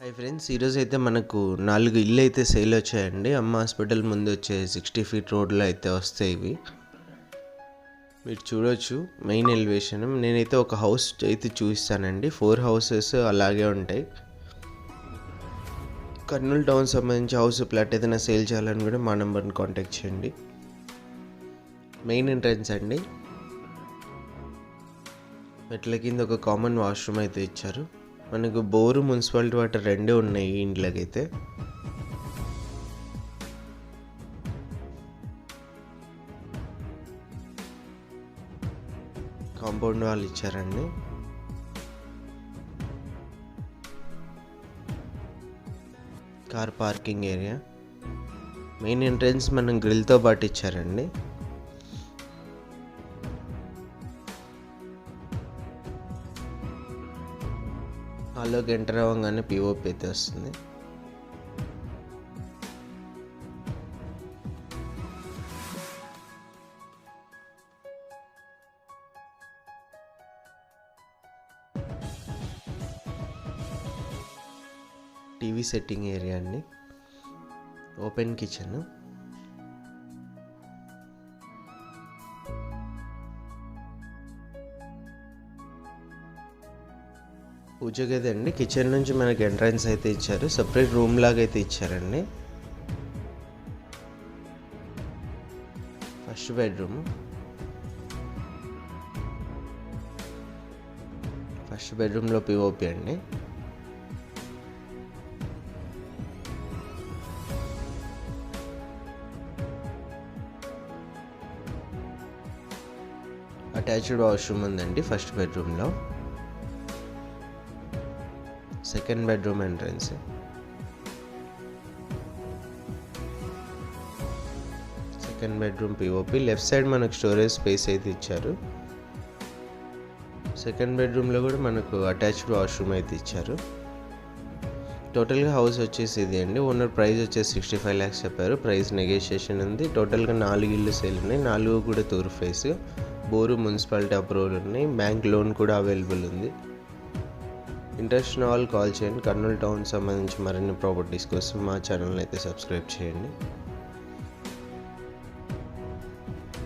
Hi friends ఈరోజు అయితే మనకు నాలుగు ఇల్లు అయితే సేల్ వచ్చాయండి. అమ్మ హాస్పిటల్ ముందు వచ్చే సిక్స్టీ ఫీట్ రోడ్లో అయితే వస్తాయి ఇవి. మీరు చూడొచ్చు మెయిన్ ఎలివేషన్ నేనైతే ఒక హౌస్ అయితే చూపిస్తానండి. ఫోర్ హౌసెస్ అలాగే ఉంటాయి. కర్నూలు టౌన్ సంబంధించి హౌస్ ప్లాట్ ఏదైనా సేల్ చేయాలని కూడా మా నెంబర్ని కాంటాక్ట్ చేయండి. మెయిన్ ఎంట్రన్స్ అండి. మెట్ల కింద ఒక కామన్ వాష్రూమ్ అయితే ఇచ్చారు. మనకు బోరు మున్సిపాలిటీ వాటర్ రెండే ఉన్నాయి ఇంట్లోకైతే. కాంపౌండ్ వాళ్ళు ఇచ్చారండి. Car parking area. Main entrance మనం గ్రిల్తో పాటు ఇచ్చారండి. హాల్లోకి ఎంటర్ అవ్వగానే పిఓపి అయితే వస్తుంది. టీవీ సెట్టింగ్ ఏరియా అండి. ఓపెన్ కిచెన్ పూజ గది అండి. కిచెన్ నుంచి మనకి ఎంట్రన్స్ అయితే ఇచ్చారు. సపరేట్ రూమ్ లాగా అయితే ఇచ్చారండి. First bedroom. ఫస్ట్ బెడ్రూమ్లో పిఓపి అండి. అటాచ్డ్ వాష్రూమ్ ఉందండి ఫస్ట్ బెడ్రూమ్లో second bedroom entrance. Second bedroom POP left side మనకు స్టోరేజ్ స్పేస్ అయితే ఇచ్చారు. సెకండ్ బెడ్రూమ్లో కూడా మనకు అటాచ్డ్ వాష్రూమ్ అయితే ఇచ్చారు. టోటల్గా హౌస్ వచ్చేసి ఇది అండి. ఓనర్ ప్రైస్ వచ్చేసి సిక్స్టీ ఫైవ్ ల్యాక్స్ చెప్పారు. ప్రైస్ నెగోషియేషన్ ఉంది. టోటల్గా నాలుగు ఇల్లు సేల్ ఉన్నాయి. నాలుగు కూడా తూరు ఫేస్. బోరు మున్సిపాలిటీ అప్రూవల్ ఉన్నాయి. బ్యాంక్ లోన్ కూడా అవైలబుల్ ఉంది. ఇంట్రెస్ట్ ఆల్ కాల్ చేయండి. కర్నూలు టౌన్ సంబంధించి మరిన్ని ప్రాపర్టీస్ కోసం మా ఛానల్ని అయితే సబ్స్క్రైబ్ చేయండి.